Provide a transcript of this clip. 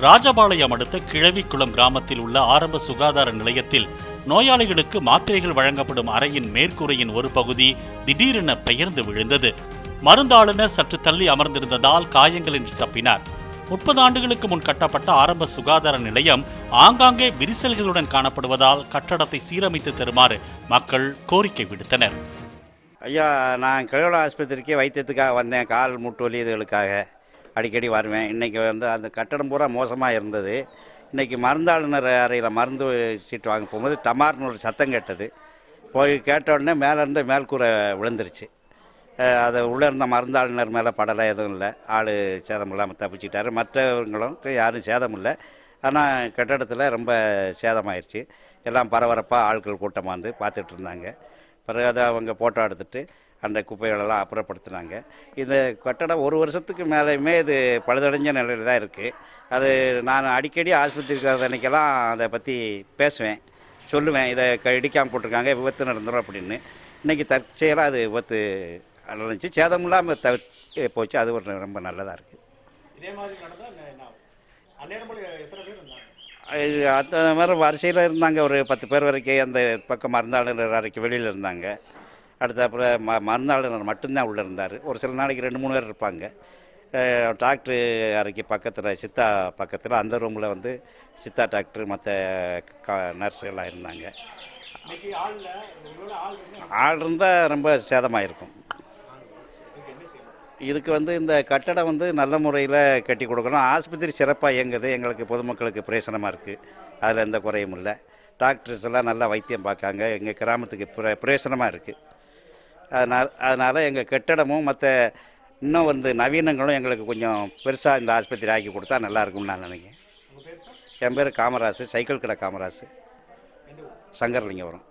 ராஜபாளையம் அடுத்த கிழவிக்குளம் கிராமத்தில் உள்ள ஆரம்ப சுகாதார நிலையத்தில் நோயாளிகளுக்கு மாத்திரைகள் வழங்கப்படும் அறையின் மேற்கூரையின் ஒரு பகுதி திடீரென பெயர்ந்து விழுந்தது. மருந்தாளுநர் சற்று தள்ளி அமர்ந்திருந்ததால் காயங்களின்றி தப்பினார். முப்பது ஆண்டுகளுக்கு முன் கட்டப்பட்ட ஆரம்ப சுகாதார நிலையம் ஆங்காங்கே விரிசல்களுடன் காணப்படுவதால் கட்டடத்தை சீரமைத்து தருமாறு மக்கள் கோரிக்கை விடுத்தனர். ஐயா நான் கிழவள ஆஸ்பத்திரிக்கே வைத்தியத்துக்காக வந்தேன். கால் மூட்டு வலி இதுகளுக்காக. அடிக்கடி வருவேன். இன்றைக்கி வந்து அந்த கட்டடம் பூரா மோசமாக இருந்தது. இன்றைக்கி மருந்தாளுநர் அறையில் மருந்து சீட்டு வாங்க போகும்போது டமார்னு ஒரு சத்தம் கேட்டது. போய் கேட்ட உடனே மேலேருந்து மேல்கூரை விழுந்துருச்சு. அதை அது உள்ளே இருந்த மருந்தாளுநர் மேலே படலை எதுவும் இல்லை. ஆள் சேதம் இல்லாமல் தப்பிச்சிட்டார். மற்றவங்களும் யாரும் சேதம் இல்லை. ஆனால் கட்டடத்தில் ரொம்ப சேதமாயிருச்சு. எல்லாம் பரபரப்பாக ஆட்கள் கூட்டமாக வந்து பார்த்துட்டு இருந்தாங்க. பிறகு அதை அவங்க ஃபோட்டோ எடுத்துகிட்டு அந்த குப்பைகளெல்லாம் அப்புறப்படுத்தினாங்க. இந்த கட்டடம் ஒரு வருஷத்துக்கு மேலேயுமே இது பழுதடைஞ்ச நிலையில் தான் இருக்குது அது நான் அடிக்கடி ஆஸ்பத்திரிக்கு அன்னைக்கெல்லாம் அதை பற்றி பேசுவேன் சொல்லுவேன். இதை க- இடிக்காம போட்டிருக்காங்க விபத்து நடந்துடும் அப்படின்னு. இன்றைக்கி தற்செயலாக அது விபத்து நடந்துச்சு. சேதம் இல்லாமல் தவிர்த்து போச்சு. அது ஒரு ரொம்ப நல்லதாக இருக்குது இதே மாதிரி நடந்தா என்ன என்ன ஆகும்? அந்நேரம் போல எத்தனை பேர் இருந்தாங்க? அது அந்த மாதிரி வரிசையில் இருந்தாங்க. ஒரு பத்து பேர் வரைக்கும் அந்த பக்கம் மருந்தாளர் அறைக்கு வெளியில் இருந்தாங்க. அடுத்த அப்புறம் ம மருந்தாளர் மட்டும்தான் உள்ளே இருந்தார். ஒரு சில நாளைக்கு ரெண்டு மூணு பேர் இருப்பாங்க. அஹ் டாக்டர் அறைக்கு பக்கத்தில் சித்தா பக்கத்தில் அந்த ரூமில் வந்து சித்தா டாக்டர் மற்ற க நர்ஸுகள்லாம் எல்லாம் இருந்தாங்க. ஆள் ஆள் இருந்தால் ரொம்ப சேதமாயிருக்கும். இருக்கும் இதுக்கு வந்து இந்த கட்டடம் வந்து நல்ல முறையில் கட்டி கொடுக்கணும். ஆஸ்பத்திரி சிறப்பாக இயங்குது. எங்களுக்கு பொதுமக்களுக்கு பிரயோசனமாக இருக்குது அதில் எந்த குறையும் இல்லை. டாக்டர்ஸ் எல்லாம் நல்லா வைத்தியம் பார்க்காங்க. எங்கள் கிராமத்துக்கு பிர பிரயோசனமாக இருக்குது அதனால் அதனால் எங்கள் கட்டடமும் மற்ற இன்னும் வந்து நவீனங்களும் எங்களுக்கு கொஞ்சம் பெருசாக இந்த ஆஸ்பத்திரி ஆக்கி கொடுத்தா நல்லா இருக்கும்னு நான் நினைக்கிறேன். என் பேர் காமராசு சைக்கிள் கடை காமராசு. எந்த வரும்